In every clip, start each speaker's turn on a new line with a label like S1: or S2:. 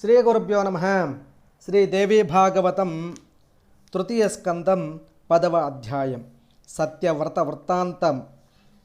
S1: శ్రీ గురుభ్యో నమ. శ్రీదేవీ భాగవతం తృతీయ స్కందం పదవ అధ్యాయం. సత్యవ్రత వృత్తాంతం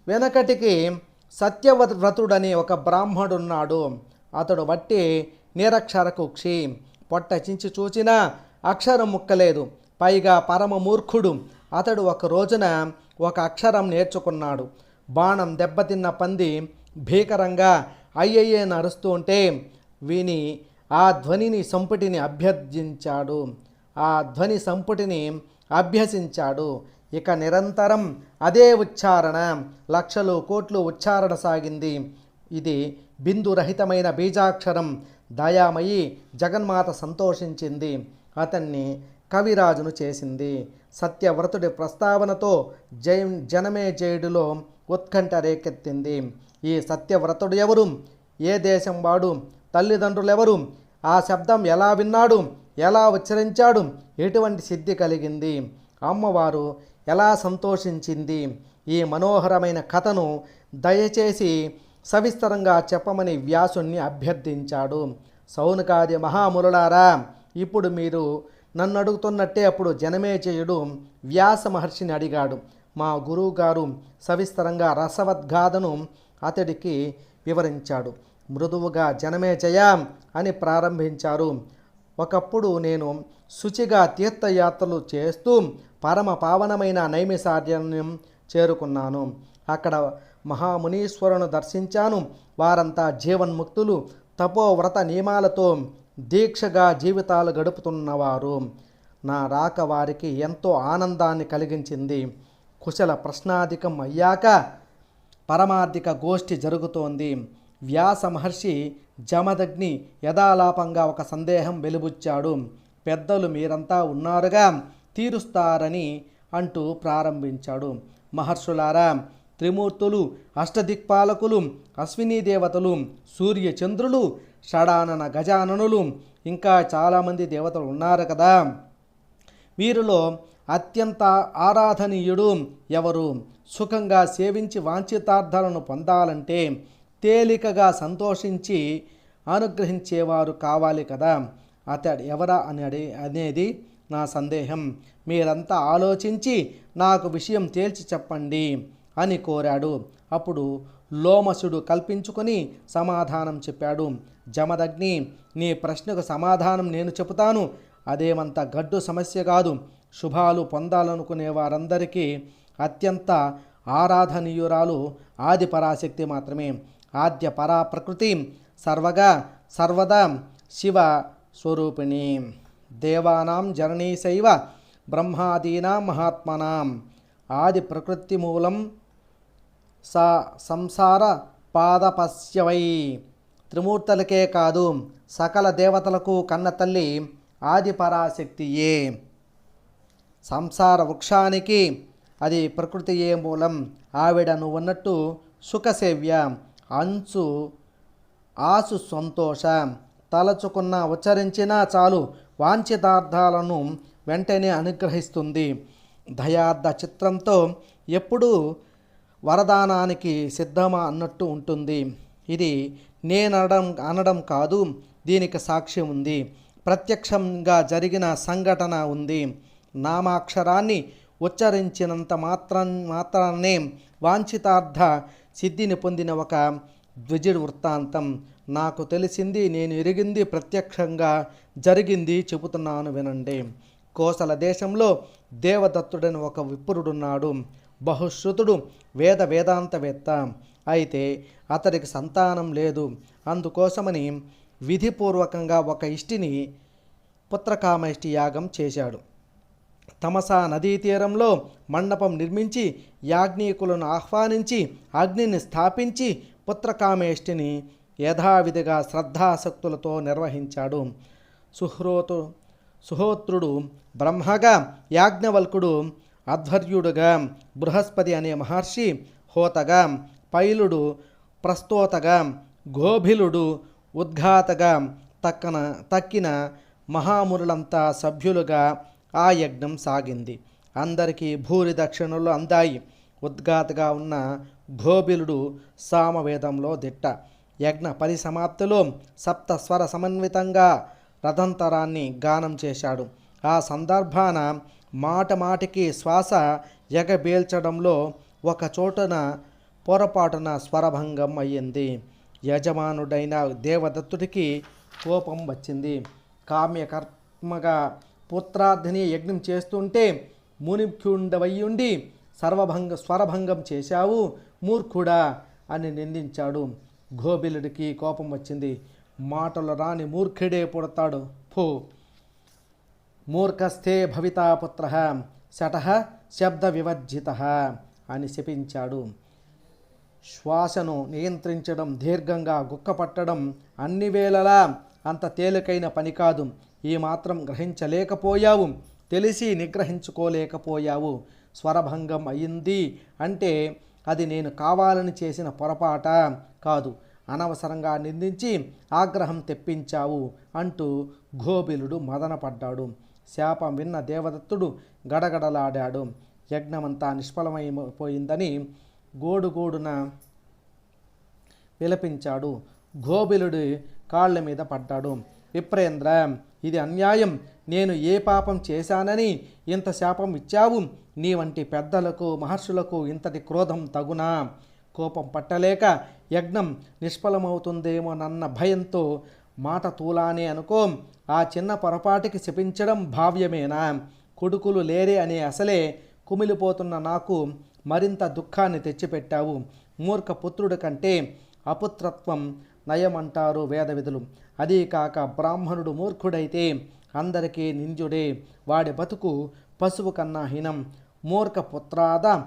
S1: వెనకటికి సత్యవ్రతుడని ఒక బ్రాహ్మడున్నాడు. అతడు వట్టి నిరక్షర కుక్షి పొట్ట చించి చూచినా అక్షరం ముక్కలేదు. పైగా పరమ మూర్ఖుడు. అతడు ఒక రోజున ఒక అక్షరం నేర్చుకున్నాడు. బాణం దెబ్బతిన్న పంది భీకరంగా అయ్యయ్యే నరుస్తూ ఉంటే విని ఆ ధ్వనిని సంపుటిని అభ్యర్థించాడు. ఆ ధ్వని సంపుటిని అభ్యసించాడు. ఇక నిరంతరం అదే ఉచ్చారణ లక్షలు కోట్లు ఉచ్చారణ సాగింది. ఇది బిందురహితమైన బీజాక్షరం దయామయి జగన్మాత సంతోషించింది. అతన్ని కవిరాజును చేసింది. సత్యవ్రతుడి ప్రస్తావనతో జై జనమే జయుడిలో ఉత్కంఠ రేకెత్తింది. ఈ సత్యవ్రతుడు ఎవరు? ఏ దేశం వాడు? తల్లిదండ్రులెవరు? ఆ శబ్దం ఎలా విన్నాడు? ఎలా ఉచ్చరించాడు? ఎటువంటి సిద్ధి కలిగింది? అమ్మవారు ఎలా సంతోషించింది? ఈ మనోహరమైన కథను దయచేసి సవిస్తరంగా చెప్పమని వ్యాసుణ్ణి అభ్యర్థించాడు. సౌనకాది మహాములారా ఇప్పుడు మీరు నన్ను అడుగుతున్నట్టే అప్పుడు జనమేజయుడు వ్యాస మహర్షిని అడిగాడు. మా గురువుగారు సవిస్తరంగా రసవద్గాథను అతడికి వివరించాడు. మృదువుగా జనమేజయ అని ప్రారంభించారు. ఒకప్పుడు నేను శుచిగా తీర్థయాత్రలు చేస్తూ పరమ పావనమైన నైమిసార్యం చేరుకున్నాను. అక్కడ మహామునీశ్వరును దర్శించాను. వారంతా జీవన్ముక్తులు తపోవ్రత నియమాలతో దీక్షగా జీవితాలు గడుపుతున్నవారు. నా రాక వారికి ఎంతో ఆనందాన్ని కలిగించింది. కుశల ప్రశ్నాధికం అయ్యాక పరమార్థిక గోష్ఠి జరుగుతోంది. వ్యాస మహర్షి జమదగ్ని యథాలాపంగా ఒక సందేహం వెలుబుచ్చాడు. పెద్దలు మీరంతా ఉన్నారుగా తీరుస్తారని అంటూ ప్రారంభించాడు. మహర్షులారా త్రిమూర్తులు అష్టదిక్పాలకులు అశ్విని దేవతలు సూర్యచంద్రులు షడానన గజాననులు ఇంకా చాలామంది దేవతలు ఉన్నారు కదా. వీరిలో అత్యంత ఆరాధనీయుడు ఎవరు? సుఖంగా సేవించి వాంఛితార్థాలను పొందాలంటే తేలికగా సంతోషించి అనుగ్రహించేవారు కావాలి కదా. అతడు ఎవరా అని అడి అనేది నా సందేహం. మీరంతా ఆలోచించి నాకు విషయం తేల్చి చెప్పండి అని కోరాడు. అప్పుడు లోమసుడు కల్పించుకొని సమాధానం చెప్పాడు. జమదగ్ని నీ ప్రశ్నకు సమాధానం నేను చెబుతాను. అదేమంత గడ్డు సమస్య కాదు. శుభాలు పొందాలనుకునే వారందరికీ అత్యంత ఆరాధనీయురాలు ఆది పరాశక్తి మాత్రమే. ఆద్య పరా ప్రకృతి సర్వగా సర్వదా శివ స్వరూపిణి. దేవానాం జననీశైవ బ్రహ్మాదీనాం మహాత్మనాం. ఆది ప్రకృతి మూలం సా సంసార పాదపస్యవై త్రిమూర్తులకే కాదు సకల దేవతలకు కన్న తల్లి ఆది పరాశక్తియే సంసార వృక్షానికి అది ప్రకృతియే మూలం. ఆవిడ నువ్వు ఉన్నట్టు సుఖసేవ్య అంచు ఆసు సంతోష. తలచుకున్న ఉచ్చరించినా చాలు వాంఛితార్థాలను వెంటనే అనుగ్రహిస్తుంది. దయార్థ చిత్రంతో ఎప్పుడూ వరదానానికి సిద్ధమా అన్నట్టు ఉంటుంది. ఇది నేనడం అనడం కాదు దీనికి సాక్ష్యం ఉంది. ప్రత్యక్షంగా జరిగిన సంఘటన ఉంది. నామాక్షరాన్ని ఉచ్చరించినంత మాత్రం మాత్రాన్నే వాంఛితార్థ సిద్ధిని పొందిన ఒక ద్విజుడు వృత్తాంతం. నాకు తెలిసింది నేను ఎరిగింది ప్రత్యక్షంగా జరిగింది చెబుతున్నాను వినండి. కోసల దేశంలో దేవదత్తుడని ఒక విప్రుడున్నాడు. బహుశ్రుతుడు వేద వేదాంతవేత్త. అయితే అతడికి సంతానం లేదు. అందుకోసమని విధిపూర్వకంగా ఒక ఇష్టిని పుత్రకామయిష్టి యాగం చేశాడు. తమసా నదీ తీరంలో మండపం నిర్మించి యాజ్ఞీకులను ఆహ్వానించి అగ్నిని స్థాపించి పుత్రకామేష్టిని యథావిధిగా శ్రద్ధాసక్తులతో నిర్వహించాడు. సుహ్రోతు సుహోత్రుడు బ్రహ్మగా యాజ్ఞవల్కుడు అధ్వర్యుడుగా బృహస్పతి అనే మహర్షి హోతగా పైలుడు ప్రస్తోతగా గోభిలుడు ఉద్ఘాతగా తక్కన తక్కిన మహామురులంతా సభ్యులుగా ఆ యజ్ఞం సాగింది. అందరికీ భూరి దక్షిణలు అందాయి. ఉద్ఘాతగా ఉన్న గోబిలుడు సామవేదంలో దిట్ట. యజ్ఞ పరిసమాప్తిలో సప్తస్వర సమన్వితంగా రథంతరాన్ని గానం చేశాడు. ఆ సందర్భాన మాట మాటికి శ్వాస ఎగబేల్చడంలో ఒక చోటన పొరపాటున స్వరభంగం అయ్యింది. యజమానుడైన దేవదత్తుడికి కోపం వచ్చింది. కామ్యకర్మగా పుత్రార్థని యజ్ఞం చేస్తుంటే మునిఖ్యుండవయ్యుండి సర్వభంగ స్వరభంగం చేశావు మూర్ఖుడా అని నిందించాడు. గోబిలుడికి కోపం వచ్చింది. మాటలు రాని మూర్ఖుడే పుడతాడు. పో మూర్ఖస్థే భవితాపుత్ర శట శబ్ద వివర్జిత అని శపించాడు. శ్వాసను నియంత్రించడం దీర్ఘంగా గుక్కపట్టడం అన్ని వేళలా అంత తేలికైన పని కాదు. ఈ మాత్రం గ్రహించలేకపోయావు. తెలిసి నిగ్రహించుకోలేకపోయావు. స్వరభంగం అయింది అంటే అది నేను కావాలని చేసిన పొరపాట కాదు. అనవసరంగా నిందించి ఆగ్రహం తెప్పించావు అంటూ గోబిలుడు మదనపడ్డాడు శాపం విన్న దేవదత్తుడు గడగడలాడాడు. యజ్ఞమంతా నిష్ఫలమైపోయిందని గోడుగోడున విలపించాడు. గోబిలుడు కాళ్ళ మీద పడ్డాడు. విప్రేంద్ర ఇది అన్యాయం. నేను ఏ పాపం చేశానని ఇంత శాపం ఇచ్చావు. నీ వంటి పెద్దలకు మహర్షులకు ఇంతటి క్రోధం తగునా? కోపం పట్టలేక యజ్ఞం నిష్ఫలమవుతుందేమోనన్న భయంతో మాట తూలానే అనుకో. ఆ చిన్న పొరపాటికి శపించడం భావ్యమేనా? కొడుకులు లేరే అనే అసలే కుమిలిపోతున్న నాకు మరింత దుఃఖాన్ని తెచ్చిపెట్టావు. మూర్ఖ పుత్రుడి కంటే అపుత్రత్వం నయమంటారు వేదవిధులు. అదీ కాక బ్రాహ్మణుడు మూర్ఖుడైతే అందరికీ నింజుడే. వాడి బతుకు పశువు కన్నా హీనం. మూర్ఖ పుత్రాద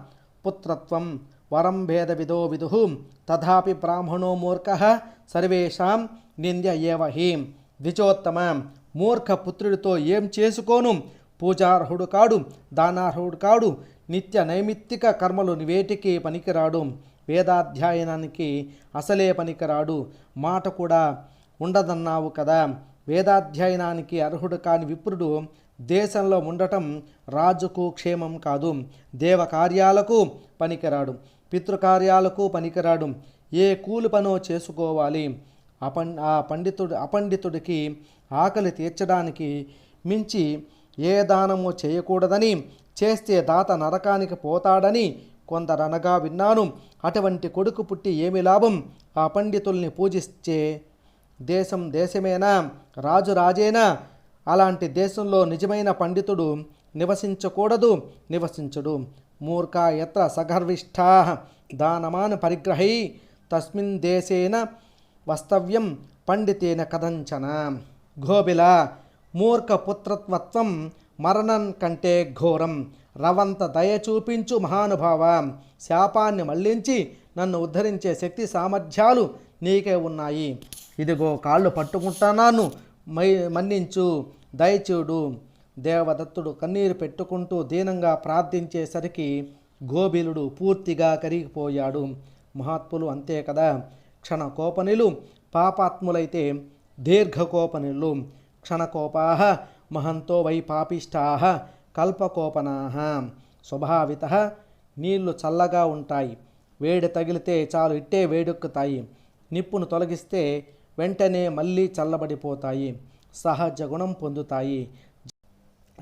S1: పుత్రత్వం వరం భేద విదో. విదు తథాపి బ్రాహ్మణో మూర్ఖ సర్వేషాం నింద్య ఏవహి ద్విచోత్తమ మూర్ఖ పుత్రుడితో ఏం చేసుకోను? పూజార్హుడు కాడు దానార్హుడు కాడు. నిత్య నైమిత్తిక కర్మలు నివేటికి పనికిరాడు. వేదాధ్యయనానికి అసలే పనికిరాడు. మాట కూడా ఉండదన్నావు కదా. వేదాధ్యయనానికి అర్హుడు కాని విప్రుడు దేశంలో ఉండటం రాజుకు క్షేమం కాదు. దేవ కార్యాలకు పనికిరాడు. పితృకార్యాలకు పనికిరాడు. ఏ కూలి పనో చేసుకోవాలి. అపం ఆ పండితుడు అపండితుడికి ఆకలి తీర్చడానికి మించి ఏ దానము చేయకూడదని చేస్తే దాత నరకానికి పోతాడని కొందరనగా విన్నాను. అటువంటి కొడుకు పుట్టి ఏమి లాభం? ఆ పండితుల్ని పూజిస్తే దేశం దేశమేనా? రాజు రాజేనా? అలాంటి దేశంలో నిజమైన పండితుడు నివసించకూడదు నివసించడు. మూర్ఖ ఎత్ర సగర్విష్ఠా దానమాన పరిగ్రహై తస్మిన్ దేశేన వస్తవ్యం పండితేన కథంచన. గోబిల మూర్ఖ పుత్రత్వత్వం మరణం కంటే ఘోరం. రవంత దయ చూపించు మహానుభావ. శాపాన్ని మళ్ళించి నన్ను ఉద్ధరించే శక్తి సామర్థ్యాలు నీకే ఉన్నాయి. ఇదిగో కాళ్ళు పట్టుకుంటున్నాను మై మన్నించు. దయచూడు దేవదత్తుడు కన్నీరు పెట్టుకుంటూ దీనంగా ప్రార్థించేసరికి గోబిలుడు పూర్తిగా కరిగిపోయాడు. మహాత్ములు అంతే కదా. క్షణ కోపనిలు పాపాత్ములైతే దీర్ఘకోపనిలు క్షణకోపా మహంతో వై పాపిష్టా కల్పకోపనాహ. స్వభావిత నీళ్ళు చల్లగా ఉంటాయి. వేడి తగిలితే చాలు ఇట్టే వేడెక్కుతాయి. నిప్పును తొలగిస్తే వెంటనే మళ్ళీ చల్లబడిపోతాయి. సహజ గుణం పొందుతాయి.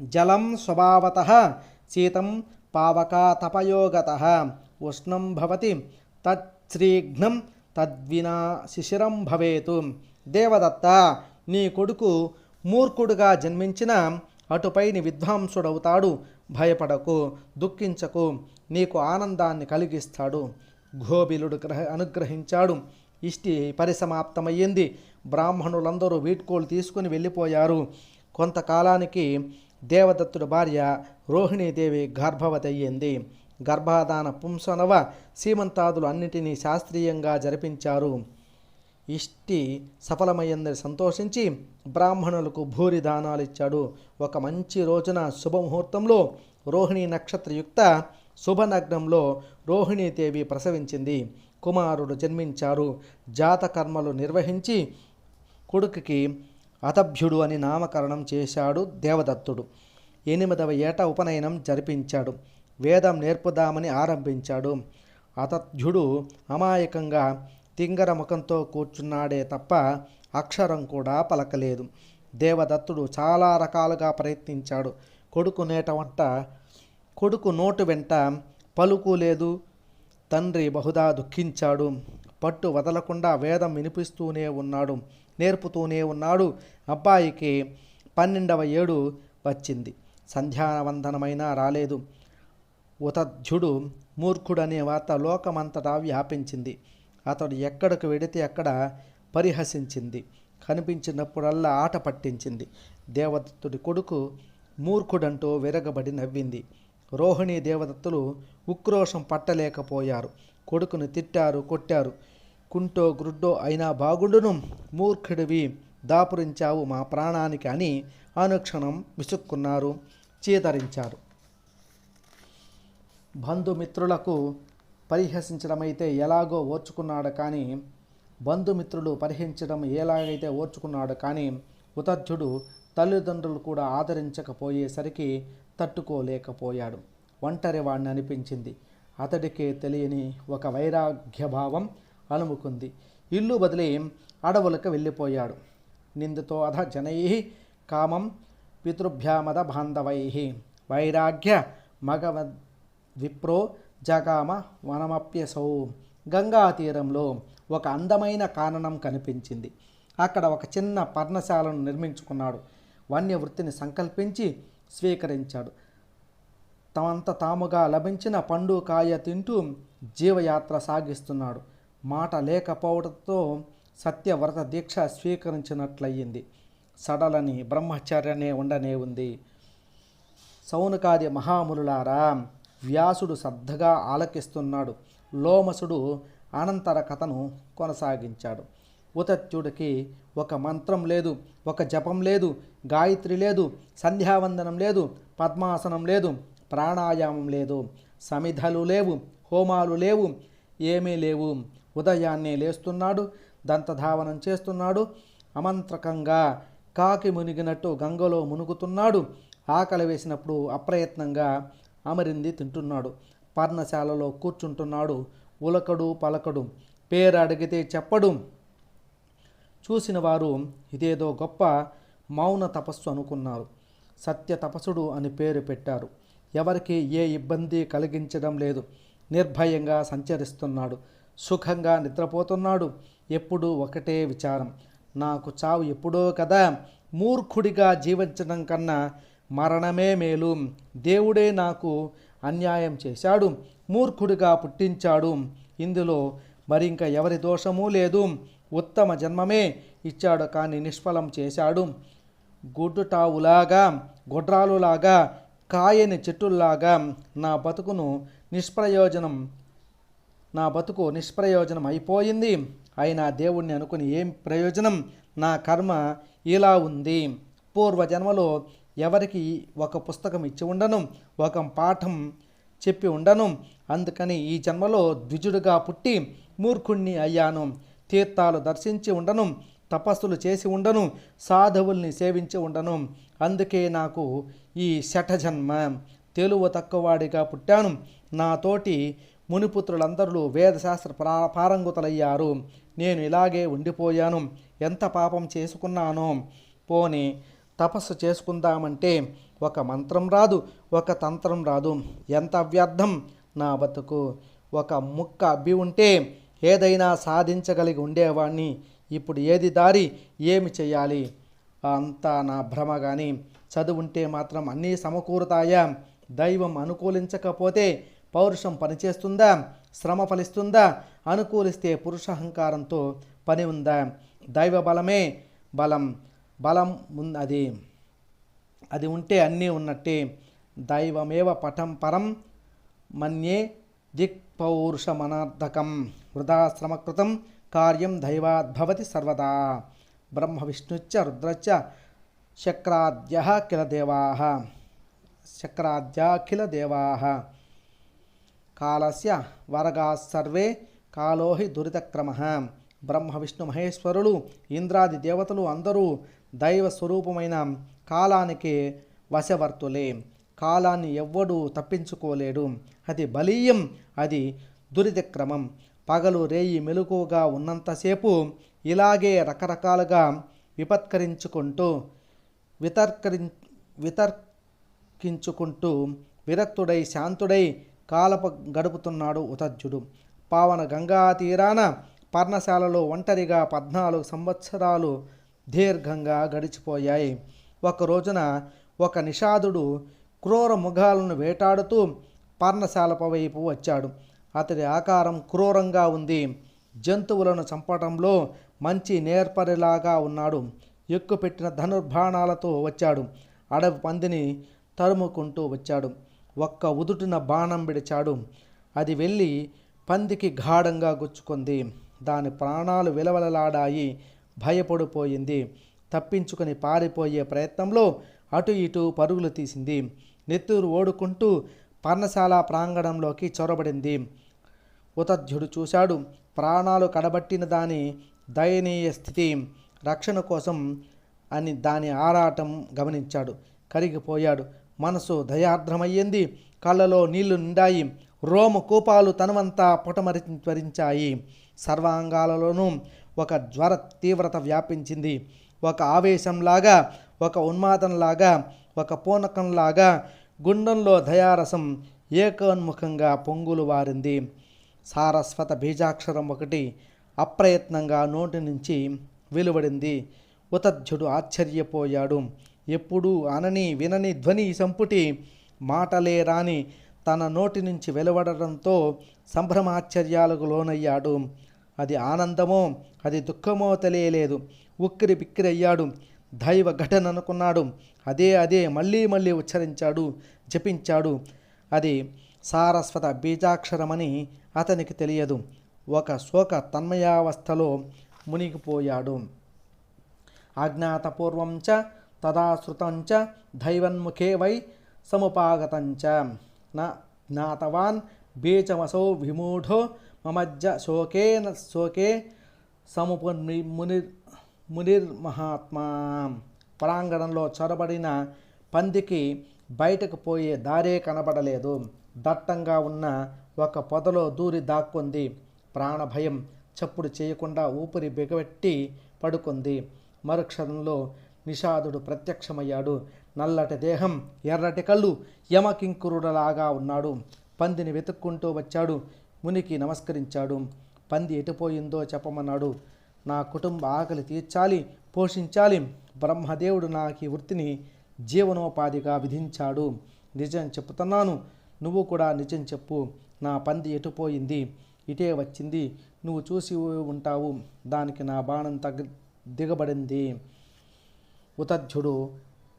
S1: జలం స్వభావత శీతం పావకా తపయోగత ఉష్ణం భవతి తత్స్రీఘ్నం తద్వినా శిశిరం భవేతు. దేవదత్త నీ కొడుకు మూర్ఖుడుగా జన్మించిన అటుపైని విద్వాంసుడవుతాడు భయపడకు దుఃఖించకు నీకు ఆనందాన్ని కలిగిస్తాడు. గోబిలుడు గ్రహ అనుగ్రహించాడు. ఇష్టి పరిసమాప్తమయ్యింది. బ్రాహ్మణులందరూ వీడ్కోలు తీసుకుని వెళ్ళిపోయారు. కొంతకాలానికి దేవదత్తుడి భార్య రోహిణీదేవి గర్భవతి అయ్యింది గర్భాధాన పుంసనవ సీమంతాదులు అన్నిటినీ శాస్త్రీయంగా జరిపించారు. ఇష్టి సఫలమయ్యిందని సంతోషించి బ్రాహ్మణులకు భూరి దానాలు ఇచ్చాడు. ఒక మంచి రోజున శుభముహూర్తంలో రోహిణి నక్షత్రయుక్త శుభనగ్నంలో రోహిణీదేవి ప్రసవించింది. కుమారుడు జన్మించారు జాతకర్మలు నిర్వహించి కొడుకుకి అతభ్యుడు అని నామకరణం చేశాడు దేవదత్తుడు. ఎనిమిదవ ఏట ఉపనయనం జరిపించాడు. వేదం నేర్పుదామని ఆరంభించాడు. అతభ్యుడు అమాయకంగా తింగర ముఖంతో కూర్చున్నాడే తప్ప అక్షరం కూడా పలకలేదు. దేవదత్తుడు చాలా రకాలుగా ప్రయత్నించాడు. కొడుకు నేట వంట కొడుకు నోటు వెంట పలుకు లేదు. తండ్రి బహుదా దుఃఖించాడు. పట్టు వదలకుండా వేదం వినిపిస్తూనే ఉన్నాడు నేర్పుతూనే ఉన్నాడు. అబ్బాయికి పన్నెండవ ఏడు వచ్చింది. సంధ్యావందనమైనా రాలేదు. ఉతధ్యుడు మూర్ఖుడనే వార్త లోకమంతటా వ్యాపించింది. అతడు ఎక్కడికి వెడితే అక్కడ పరిహసించింది. కనిపించినప్పుడల్లా ఆట పట్టించింది. దేవదత్తుడి కొడుకు మూర్ఖుడంటూ విరగబడి నవ్వింది. రోహిణి దేవదత్తులు ఉక్రోషం పట్టలేకపోయారు. కొడుకును తిట్టారు కొట్టారు. కుంటో గ్రుడ్డో అయినా బాగుండును మూర్ఖుడివి దాపురించావు మా ప్రాణానికి అని అనుక్షణం విసుక్కున్నారు చీదరించారు. బంధుమిత్రులకు పరిహసించడమైతే ఎలాగో ఓర్చుకున్నాడు కానీ బంధుమిత్రులు పరిహించడం ఎలాగైతే ఓర్చుకున్నాడు కానీ ఉతధ్యుడు తల్లిదండ్రులు కూడా ఆదరించకపోయేసరికి తట్టుకోలేకపోయాడు. ఒంటరి అనిపించింది. అతడికే తెలియని ఒక వైరాగ్యభావం అలుముకుంది. ఇల్లు బదిలి అడవులకు వెళ్ళిపోయాడు. నిందుతో అధ జనై కామం పితృభ్యామద బాంధవై. వైరాగ్య మగవ విప్రో జగామ వనమప్యసౌ. గంగా తీరంలో ఒక అందమైన కాననం కనిపించింది. అక్కడ ఒక చిన్న పర్ణశాలను నిర్మించుకున్నాడు. వన్య వృత్తిని సంకల్పించి స్వీకరించాడు. తమంత తాముగా లభించిన పండు కాయ తింటూ జీవయాత్ర సాగిస్తున్నాడు. మాట లేకపోవడంతో సత్యవ్రత దీక్ష స్వీకరించినట్లయింది. సడలని బ్రహ్మచర్యనే ఉండనే ఉంది. సౌనకాది మహామునులారా వ్యాసుడు శ్రద్ధగా ఆలకిస్తున్నాడు. లోమసుడు అనంతర కథను కొనసాగించాడు. ఉతత్యుడికి ఒక మంత్రం లేదు ఒక జపం లేదు గాయత్రి లేదు సంధ్యావందనం లేదు పద్మాసనం లేదు ప్రాణాయామం లేదు. సమిధలు లేవు హోమాలు లేవు ఏమీ లేవు. ఉదయాన్నే లేస్తున్నాడు దంతధావనం చేస్తున్నాడు అమంత్రకంగా కాకి మునిగినట్టు గంగలో మునుగుతున్నాడు. ఆకలి వేసినప్పుడు అప్రయత్నంగా అమరింది తింటున్నాడు. పర్ణశాలలో కూర్చుంటున్నాడు. ఉలకడు పలకడు. పేరు అడిగితే చెప్పడు. చూసిన వారు ఇదేదో గొప్ప మౌన తపస్సు అనుకున్నారు. సత్య తపస్సుడు అని పేరు పెట్టారు. ఎవరికి ఏ ఇబ్బంది కలిగించడం లేదు. నిర్భయంగా సంచరిస్తున్నాడు. సుఖంగా నిద్రపోతున్నాడు. ఎప్పుడూ ఒకటే విచారం. నాకు చావు ఎప్పుడో కదా. మూర్ఖుడిగా జీవించడం కన్నా మరణమే మేలు. దేవుడే నాకు అన్యాయం చేశాడు. మూర్ఖుడిగా పుట్టించాడు. ఇందులో మరింక ఎవరి దోషమూ లేదు. ఉత్తమ జన్మమే ఇచ్చాడు కానీ నిష్ఫలం చేశాడు. గుడ్డుటావులాగా గుడ్రాలులాగా కాయని చెట్టుల్లాగా నా బతుకును నిష్ప్రయోజనం నా బతుకు నిష్ప్రయోజనం అయిపోయింది. అయినా దేవుణ్ణి అనుకుని ఏం ప్రయోజనం? నా కర్మ ఇలా ఉంది. పూర్వజన్మలో ఎవరికి ఒక పుస్తకం ఇచ్చి ఉండను ఒక పాఠం చెప్పి ఉండను. అందుకని ఈ జన్మలో ద్విజుడుగా పుట్టి మూర్ఖుణ్ణి అయ్యాను. తీర్థాలు దర్శించి ఉండను తపస్సులు చేసి ఉండను సాధువుల్ని సేవించి ఉండను. అందుకే నాకు ఈ శఠజన్మ తెలుగు తక్కువవాడిగా పుట్టాను. నాతోటి మునిపుత్రులందరూ వేదశాస్త్ర ప్రా పారంగుతులయ్యారు. నేను ఇలాగే ఉండిపోయాను. ఎంత పాపం చేసుకున్నానో. పోని తపస్సు చేసుకుందామంటే ఒక మంత్రం రాదు ఒక తంత్రం రాదు. ఎంత వ్యర్థం నా బతుకు? ఒక ముక్క అబ్బి ఉంటే ఏదైనా సాధించగలిగి ఉండేవాణ్ణి. ఇప్పుడు ఏది దారి? ఏమి చేయాలి? అంతా నా భ్రమ కానీ చదువుంటే మాత్రం అన్నీ సమకూరుతాయా? దైవం అనుకూలించకపోతే పౌరుషం పనిచేస్తుందా? శ్రమ ఫలిస్తుందా? అనుకూలిస్తే పురుషహంకారంతో పని ఉందా? దైవ బలమే బలం. బలం ఉన్- అది అది ఉంటే అన్నీ ఉన్నట్టే. దైవమేవ పటం పరం మన్యే దిక్పౌరుషమనార్థకం. వృధాశ్రమకృతం కార్యం దైవాద్భవతి సర్వదా. బ్రహ్మ విష్ణుచ్చ రుద్రచ్చ శక్రాద్య కిల దేవా. శక్రాద్యాఖిల దేవా. కాలస్య వరగా సర్వే కాలోహి దురితక్రమ. బ్రహ్మ విష్ణు మహేశ్వరులు ఇంద్రాది దేవతలు అందరూ దైవ స్వరూపమైన కాలానికి వశవర్తులే. కాలాన్ని ఎవ్వడూ తప్పించుకోలేడు. అది బలీయం అది దురితిక్రమం. పగలు రేయి మెలకువగా ఉన్నంతసేపు ఇలాగే రకరకాలుగా విపత్కరించుకుంటూ వితర్కరి వితర్కించుకుంటూ విరక్తుడై శాంతుడై కాలప గడుపుతున్నాడు ఉతజ్జుడు. పావన గంగా తీరాన పర్ణశాలలో ఒంటరిగా పద్నాలుగు సంవత్సరాలు దీర్ఘంగా గడిచిపోయాయి. ఒక రోజున ఒక నిషాదుడు క్రూర మృగాలను వేటాడుతూ పర్ణశాలప వైపు వచ్చాడు. అతడి ఆకారం క్రూరంగా ఉంది. జంతువులను చంపటంలో మంచి నేర్పరిలాగా ఉన్నాడు. ఎక్కుపెట్టిన ధనుర్బాణాలతో వచ్చాడు. అడవి పందిని తరుముకుంటూ వచ్చాడు. ఒక్క ఉదుటిన బాణం విడిచాడు. అది వెళ్ళి పందికి గాఢంగా గుచ్చుకుంది. దాని ప్రాణాలు విలవలలాడాయి. భయపడిపోయింది. తప్పించుకొని పారిపోయే ప్రయత్నంలో అటు ఇటు పరుగులు తీసింది. నెత్తూరు ఓడుకుంటూ పర్ణశాల ప్రాంగణంలోకి చొరబడింది. ఉతధ్యుడు చూశాడు ప్రాణాలు కడబట్టిన దాని దయనీయ స్థితి రక్షణ కోసం అని దాని ఆరాటం గమనించాడు. కరిగిపోయాడు. మనసు దయార్ద్రమయ్యింది. కళ్ళలో నీళ్ళు నిండాయి. రోమ కూపాలు తనవంతా పుటమరించాయి సర్వాంగాలలోనూ ఒక జ్వర తీవ్రత వ్యాపించింది. ఒక ఆవేశంలాగా ఒక ఉన్మాదంలాగా ఒక పూనకంలాగా గుండంలో దయారసం ఏకోన్ముఖంగా పొంగులు వారింది. సారస్వత బీజాక్షరం ఒకటి అప్రయత్నంగా నోటి నుంచి వెలువడింది. ఉతధ్యుడు ఆశ్చర్యపోయాడు. ఎప్పుడూ అనని వినని ధ్వని సంపుటి మాటలే రాని తన నోటి నుంచి వెలువడడంతో సంభ్రమాశ్చర్యాలకు లోనయ్యాడు. అది ఆనందమో అది దుఃఖమో తెలియలేదు. ఉక్కిరి బిక్కిరి అయ్యాడు. దైవ ఘటన అనుకున్నాడు. అదే అదే మళ్ళీ మళ్ళీ ఉచ్చరించాడు జపించాడు. అది సారస్వత బీజాక్షరమని అతనికి తెలియదు. ఒక శోక తన్మయావస్థలో మునిగిపోయాడు. అజ్ఞాతపూర్వం చ తదాశ్రుతంచ చ దైవన్ముఖే వై సముపాగతంచ న జ్ఞాతవాన్ బీజమసౌ విమూఢో మమజ్జ శోకేన శోకే సముపి మునిర్ మునిర్ మహాత్మా ప్రాంగణంలో చొరబడిన పందికి బయటకు పోయే దారే కనబడలేదు. దట్టంగా ఉన్న ఒక పొదలో దూరి దాక్కుంది. ప్రాణభయం చప్పుడు చేయకుండా ఊపిరి బిగబెట్టి పడుకుంది. మరుక్షణంలో నిషాదుడు ప్రత్యక్షమయ్యాడు. నల్లటి దేహం ఎర్రటి కళ్ళు యమకింకురుడలాగా ఉన్నాడు. పందిని వెతుక్కుంటూ వచ్చాడు. మునికి నమస్కరించాడు. పంది ఎటుపోయిందో చెప్పమన్నాడు. నా కుటుంబ ఆకలి తీర్చాలి పోషించాలి. బ్రహ్మదేవుడు నాకు ఈ వృత్తిని జీవనోపాధిగా విధించాడు. నిజం చెప్తున్నాను నువ్వు కూడా నిజం చెప్పు. నా పంది ఎటుపోయింది? ఇటే వచ్చింది. నువ్వు చూసి ఉంటావు. దానికి నా బాణం తగ్గ దిగబడింది. ఉతధ్యుడు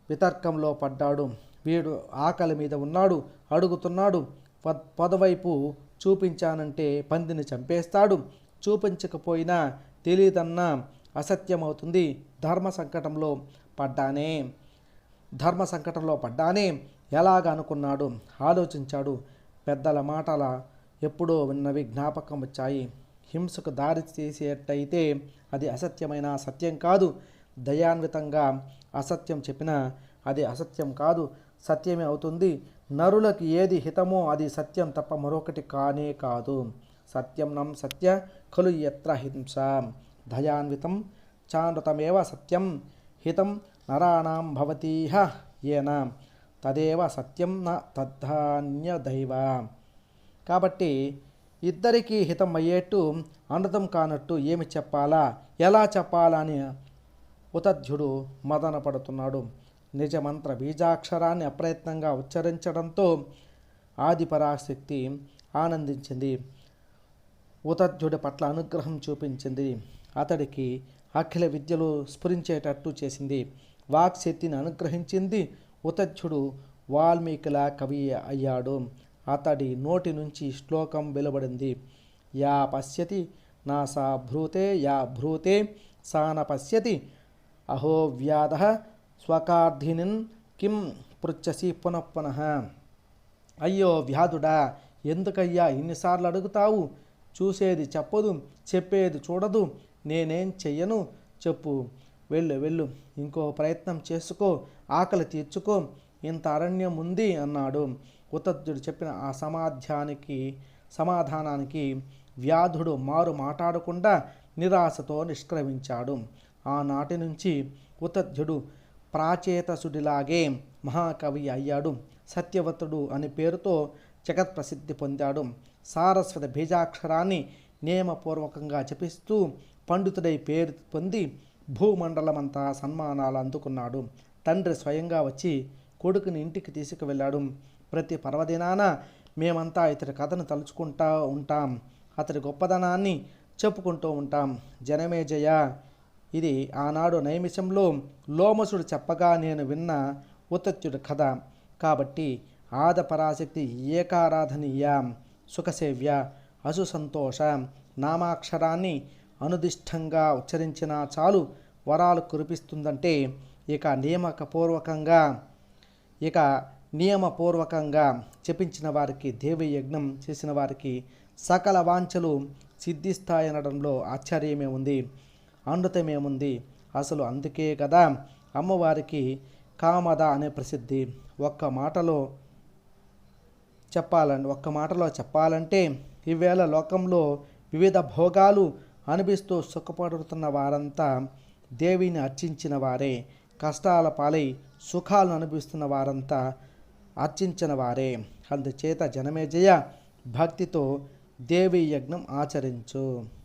S1: వితర్కంలో పడ్డాడు. వీడు ఆకలి మీద ఉన్నాడు. అడుగుతున్నాడు. పద్ పదవైపు చూపించానంటే పందిని చంపేస్తాడు. చూపించకపోయినా తెలియదన్న అసత్యమవుతుంది. ధర్మ సంకటంలో పడ్డానే. ధర్మ సంకటంలో పడ్డానే. ఎలాగ అనుకున్నాడు ఆలోచించాడు. పెద్దల మాటల ఎప్పుడో విన్నవి జ్ఞాపకం వచ్చాయి హింసకు దారి తీసేటైతే అది అసత్యమైన సత్యం కాదు. దయాన్వితంగా అసత్యం చెప్పినా అది అసత్యం కాదు. సత్యమే అవుతుంది. నరులకు ఏది హితమో అది సత్యం తప్ప మరొకటి కానే కాదు. సత్యం నం సత్య ఖలు ఎత్ర హింస. దయాన్వితం చానృతమేవ సత్యం. హితం నరాణం భవతీహ ఏన. తదేవ సత్యం న తద్ధాన్యదైవ కాబట్టి ఇద్దరికీ హితం అయ్యేట్టు అనృతం కానట్టు ఏమి చెప్పాలా? ఎలా చెప్పాలా అని ఉతధ్యుడు మదన పడుతున్నాడు. నిజమంత్ర బీజాక్షరాన్ని అప్రయత్నంగా ఉచ్చరించడంతో ఆదిపరాశక్తి ఆనందించింది. ఉతధ్యుడి పట్ల అనుగ్రహం చూపించింది. అతడికి అఖిల విద్యలు స్ఫురించేటట్టు చేసింది. వాక్శక్తిని అనుగ్రహించింది. ఉతధ్యుడు వాల్మీకిలా కవి అయ్యాడు. అతడి నోటి నుంచి శ్లోకం వెలువడింది. యా పశ్యతి నా సా భ్రూతే యా భ్రూతే సా న పశ్యతి అహో వ్యాధ స్వకార్థినిన్ కిం పృచ్చసి పునఃపునః అయ్యో వ్యాధుడా ఎందుకయ్యా ఇన్నిసార్లు అడుగుతావు? చూసేది చెప్పదు చెప్పేది చూడదు నేనేం చెయ్యను? చెప్పు. వెళ్ళు వెళ్ళు. ఇంకో ప్రయత్నం చేసుకో ఆకలి తీర్చుకో. ఇంత అరణ్యం ఉంది అన్నాడు. ఉతద్దుడు చెప్పిన ఆ సమాధ్యానికి సమాధానానికి వ్యాధుడు మారు మాట్లాడకుండా నిరాశతో నిష్క్రమించాడు. ఆనాటి నుంచి ఉతధ్యుడు ప్రాచేతసుడిలాగే మహాకవి అయ్యాడు సత్యవతుడు అనే పేరుతో జగత్ ప్రసిద్ధి పొందాడు. సారస్వత బీజాక్షరాన్ని నియమపూర్వకంగా జపిస్తూ పండితుడై పేరు పొంది భూమండలమంతా సన్మానాలు అందుకున్నాడు. తండ్రి స్వయంగా వచ్చి కొడుకుని ఇంటికి తీసుకువెళ్ళాడు. ప్రతి పర్వదినాన మేమంతా ఇతడి కథను తలుచుకుంటా ఉంటాం. అతడి గొప్పదనాన్ని చెప్పుకుంటూ ఉంటాం. జనమేజయ ఇది ఆనాడు నైమిషంలో లోమసుడు చెప్పగా నేను విన్న ఉతత్యుడి కథ. కాబట్టి ఆదపరాశక్తి ఏకారాధనీయ సుఖసేవ్య అసుసంతోష నామాక్షరాన్ని అనుదిష్టంగా ఉచ్చరించినా చాలు వరాలు కురిపిస్తుందంటే ఇక నియమకపూర్వకంగా ఇక నియమపూర్వకంగా చెప్పించిన వారికి దేవి యజ్ఞం చేసిన వారికి సకల వాంఛలు సిద్ధిస్తాయనడంలో ఆశ్చర్యమే ఉంది. అమృతమేముంది అసలు అందుకే కదా అమ్మవారికి కామద అనే ప్రసిద్ధి. ఒక్క మాటలో చెప్పాలని ఒక్క మాటలో చెప్పాలంటే ఈవేళ లోకంలో వివిధ భోగాలు అనిపిస్తూ సుఖపడుతున్న వారంతా దేవిని అర్చించిన వారే. కష్టాల పాలై సుఖాలను అనుభవిస్తున్న వారంతా అర్చించిన వారే. అందుచేత జనమేజయ భక్తితో దేవి యజ్ఞం ఆచరించు.